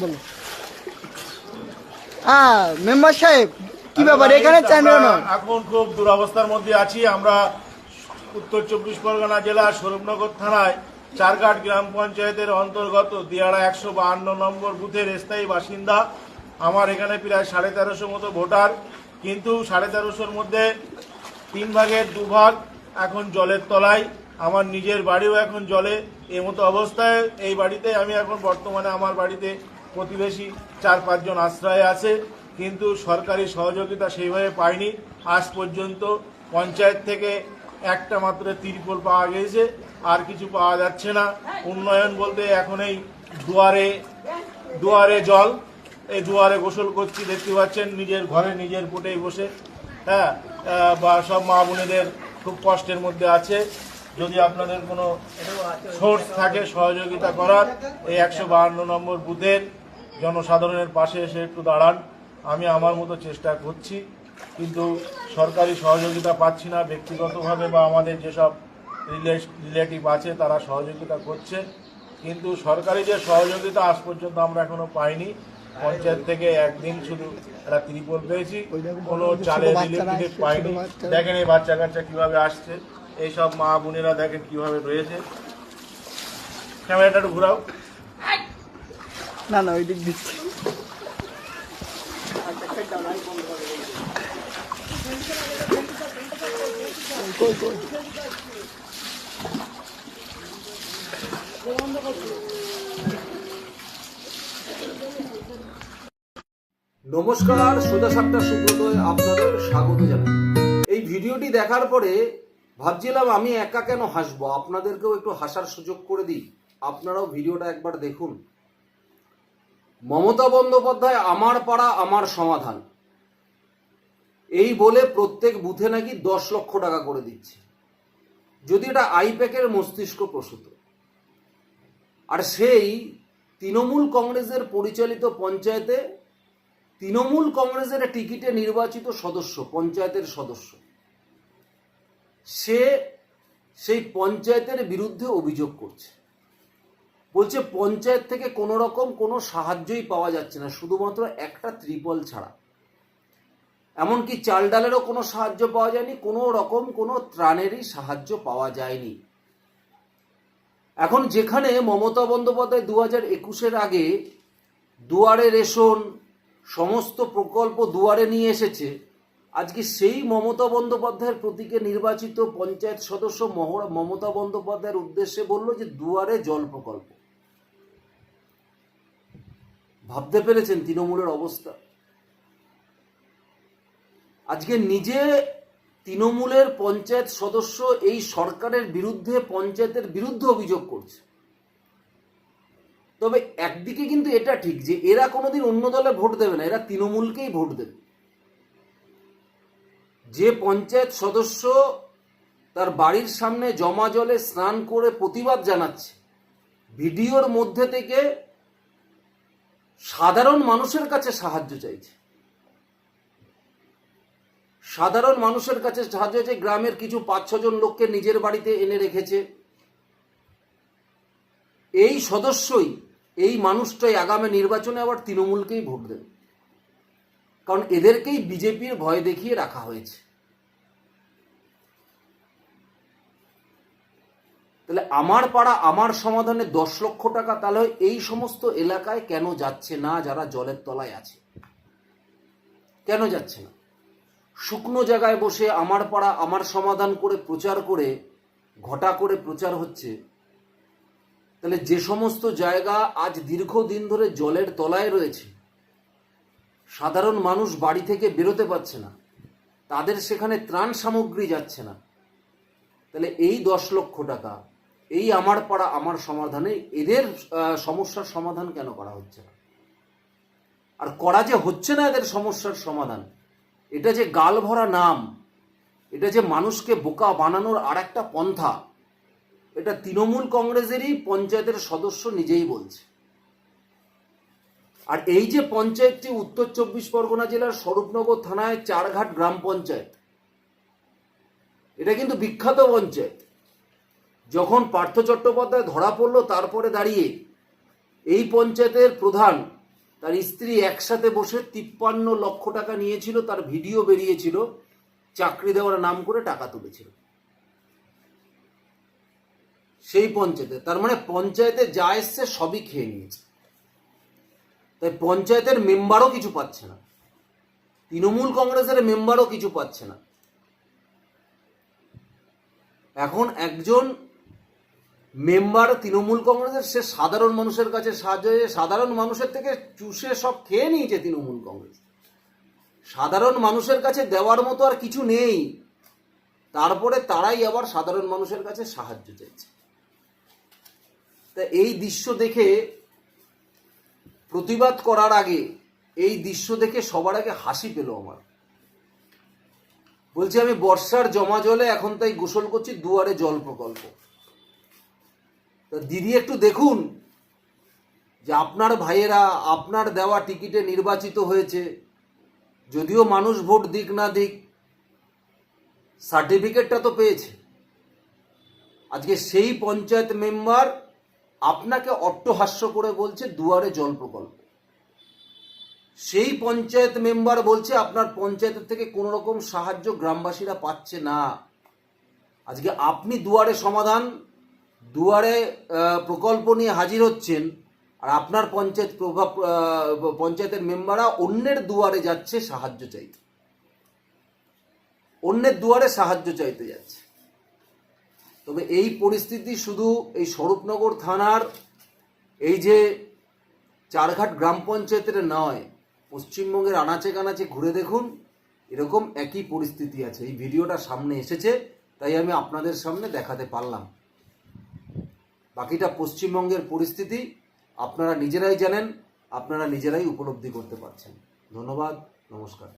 বলো। মেম্বার সাহেব কি ব্যাপার? এখানে এখন খুব দুরবস্থার মধ্যে আছি। আমরা উত্তর চব্বিশ পরগনা জেলার স্বরূপনগর থানায় চারঘাট গ্রাম পঞ্চায়েতের অন্তর্গত দিয়াড়া একশো বাহান্ন নম্বর বুথের স্থায়ী বাসিন্দা। আমার এখানে প্রায় সাড়ে তেরোশো মতো ভোটার কিন্তু সাড়ে তেরোশোর মধ্যে তিন ভাগের দু ভাগ এখন জলের তলায়। আমার নিজের বাড়িও এখন জলে। এই মতো অবস্থায় এই বাড়িতে আমি এখন বর্তমানে আমার বাড়িতে প্রতিবেশী চার পাঁচজন আশ্রয়ে আছে কিন্তু সরকারি সহযোগিতা সেইভাবে পায়নি। আজ পর্যন্ত পঞ্চায়েত থেকে একটা মাত্র তিরপল পাওয়া গেছে আর কিছু পাওয়া যাচ্ছে না। উন্নয়ন বলতে এখন এই দুয়ারে দুয়ারে জল এই দুয়ারে গোসল করছি দেখতে পাচ্ছেন নিজের ঘরে নিজের পোটেই বসে। হ্যাঁ বা সব মা বোনেদের খুব কষ্টের মধ্যে আছে। যদি আপনাদের কোনো সোর্স থাকে সহযোগিতা করার এই একশো নম্বর বুথের জনসাধারণের পাশে এসে একটু দাঁড়ান। আমি আমার মতো চেষ্টা করছি, কিন্তু সরকারি সহযোগিতা পাচ্ছি না ব্যক্তিগতভাবে বা আমাদের যেসব রিলেটিভ আছে, তারা সহযোগিতা করছে। কিন্তু সরকারি যে সহযোগিতা আজ পর্যন্ত আমরা এখনও পাইনি। পঞ্চায়েত থেকে একদিন শুধু একটা ত্রিপল পেয়েছি। কোনো চালের রিলেটিভ পাইনি। দেখেন এই বাচ্চা কাচ্চা কীভাবে আসছে। এইসব মা বোনেরা দেখেন কীভাবে রয়েছে। ক্যামেরাটা ঘুরাও। না না ওই দিক দিচ্ছি? নমস্কার সোজা সাতটা সুব্রতয় আপনাদের স্বাগত জানাই। এই ভিডিওটি দেখার পরে ভাবছিলাম আমি একা কেন হাসবো? আপনাদেরকেও একটু হাসার সুযোগ করে দিই। আপনারাও ভিডিওটা একবার দেখুন। মমতা বন্দ্যোপাধ্যায়, আমার পাড়া, আমার সমাধান। এই বলে প্রত্যেক বুথে নাকি দশ লক্ষ টাকা করে দিচ্ছে। যদি এটা আইপ্যাকের মস্তিষ্ক প্রসূত। আর সেই তৃণমূল কংগ্রেসের পরিচালিত পঞ্চায়েতে তৃণমূল কংগ্রেসের টিকিটে নির্বাচিত সদস্য, পঞ্চায়েতের সদস্য। সে সেই পঞ্চায়েতের বিরুদ্ধে অভিযোগ করছে। বলছে পঞ্চায়েত থেকে কোনো রকম কোনো সাহায্যই পাওয়া যাচ্ছে না, শুধুমাত্র একটা ত্রিপল ছাড়া। এমনকি চাল ডালেরও কোনো সাহায্য পাওয়া যায়নি, কোনো রকম কোনো ত্রাণেরই সাহায্য পাওয়া যায়নি। এখন যেখানে মমতা বন্দ্যোপাধ্যায় দু হাজার একুশের আগে দুয়ারে রেশন, সমস্ত প্রকল্প দুয়ারে নিয়ে এসেছে, আজকে সেই মমতা বন্দ্যোপাধ্যায়ের প্রতীকে নির্বাচিত পঞ্চায়েত সদস্য মহড়া মমতা বন্দ্যোপাধ্যায়ের উদ্দেশ্যে বলল যে দুয়ারে জল প্রকল্প। ভাবতে পেরেছেন তৃণমূলের অবস্থা? আজকে নিজে তৃণমূলের পঞ্চায়েত সদস্য এই সরকারের বিরুদ্ধে, পঞ্চায়েতের বিরুদ্ধে অভিযোগ করছে। তবে একদিকে কিন্তু এটা ঠিক যে এরা কোনোদিন অন্য দলে ভোট দেবে না, এরা তৃণমূলকেই ভোট দেবে। যে পঞ্চায়েত সদস্য তার বাড়ির সামনে জমা জলে স্নান করে প্রতিবাদ জানাচ্ছে, ভিডিওর মধ্যে থেকে সাধারণ মানুষের কাছে সাহায্য চাইছে। সাধারণ মানুষের কাছে সাহায্য চাইছে, গ্রামের কিছু পাঁচ ছজন লোককে নিজের বাড়িতে এনে রেখেছে। এই সদস্যই, এই মানুষটাই আগামী নির্বাচনে আবার তৃণমূলকেই ভোট দেবে। কারণ এদেরকেই বিজেপির ভয় দেখিয়ে রাখা হয়েছে। তাহলে আমার পাড়া আমার সমাধানে দশ লক্ষ টাকা, তাহলে এই সমস্ত এলাকায় কেন যাচ্ছে না যারা জলের তলায় আছে? কেন যাচ্ছে না? শুকনো জায়গায় বসে আমার পাড়া আমার সমাধান করে প্রচার করে, ঘটা করে প্রচার হচ্ছে। তাহলে যে সমস্ত জায়গা আজ দীর্ঘদিন ধরে জলের তলায় রয়েছে, সাধারণ মানুষ বাড়ি থেকে বেরোতে পারছে না, তাদের সেখানে ত্রাণ সামগ্রী যাচ্ছে না, তাহলে এই দশ লক্ষ টাকা এই আমার পাড়া, আমার সমাধানে এদের সমস্যার সমাধান কেন করা হচ্ছে না? আর করা যে হচ্ছে না এদের সমস্যার সমাধান, এটা যে গাল ভরা নাম, এটা যে মানুষকে বোকা বানানোর আর একটা পন্থা, এটা তৃণমূল কংগ্রেসেরই পঞ্চায়েতের সদস্য নিজেই বলছে। আর এই যে পঞ্চায়েতটি উত্তর চব্বিশ পরগনা জেলার স্বরূপনগর থানায় চারঘাট গ্রাম পঞ্চায়েত, এটা কিন্তু বিখ্যাত পঞ্চায়েত। যখন পার্থ চট্টোপাধ্যায় ধরা পড়ল তারপরে দাঁড়িয়ে, এই পঞ্চায়েতের প্রধান তার স্ত্রী একসাথে বসে তিপ্পান্ন লক্ষ টাকা নিয়েছিল, তার ভিডিও বেরিয়েছিল, চাকরি দেওয়ার নাম করে টাকা তুলেছিল। সেই পঞ্চায়েতে, তার মানে পঞ্চায়েতে যা এসছে সবই খেয়ে নিয়েছে। তাই পঞ্চায়েতের মেম্বারও কিছু পাচ্ছে না। তৃণমূল কংগ্রেসের মেম্বারও কিছু পাচ্ছে না। এখন একজন মেম্বার তৃণমূল কংগ্রেসের, সে সাধারণ মানুষের কাছে সাহায্য হয়ে সাধারণ মানুষের থেকে চুষে সব খেয়ে নিয়েছে তৃণমূল কংগ্রেস। সাধারণ মানুষের কাছে দেওয়ার মতো আর কিছু নেই। তারপরে তারাই আবার সাধারণ মানুষের কাছে সাহায্য চাইছে। তা এই দৃশ্য দেখে প্রতিবাদ করার আগে এই দৃশ্য দেখে সবার আগে হাসি পেল আমার। বলছি আমি বর্ষার জমা জলে এখন তাই গোসল করছি, দুয়ারে জল প্রকল্প। তা দিদি একটু দেখুন যে আপনার ভাইয়েরা, আপনার দেওয়া টিকিটে নির্বাচিত হয়েছে। যদিও মানুষ ভোট দিক না দিক, সার্টিফিকেটটা তো পেয়েছে। আজকে সেই পঞ্চায়েত মেম্বার আপনাকে অট্টহাস্য করে বলছে দুয়ারে জল প্রকল্প। সেই পঞ্চায়েত মেম্বার বলছে আপনার পঞ্চায়েতের থেকে কোনো রকম সাহায্য গ্রামবাসীরা পাচ্ছে না। আজকে আপনি দুয়ারে সমাধান দুয়ারে প্রকল্প নিয়ে হাজির হচ্ছেন আর আপনার পঞ্চায়েত প্রভাব পঞ্চায়েতের মেম্বাররা অন্যের দুয়ারে যাচ্ছে সাহায্য চাইতে। অন্যের দুয়ারে সাহায্য চাইতে যাচ্ছে। তবে এই পরিস্থিতি শুধু এই স্বরূপনগর থানার, এই যে চারঘাট গ্রাম পঞ্চায়েতের নয়, পশ্চিমবঙ্গের আনাচে কানাচে ঘুরে দেখুন, এরকম একই পরিস্থিতি আছে। এই ভিডিওটা সামনে এসেছে, তাই আমি আপনাদের সামনে দেখাতে পারলাম। বাকিটা পশ্চিমবঙ্গের পরিস্থিতি আপনারা নিজেরাই জানেন আপনারা নিজেরাই উপলব্ধি করতে পারছেন। ধন্যবাদ নমস্কার।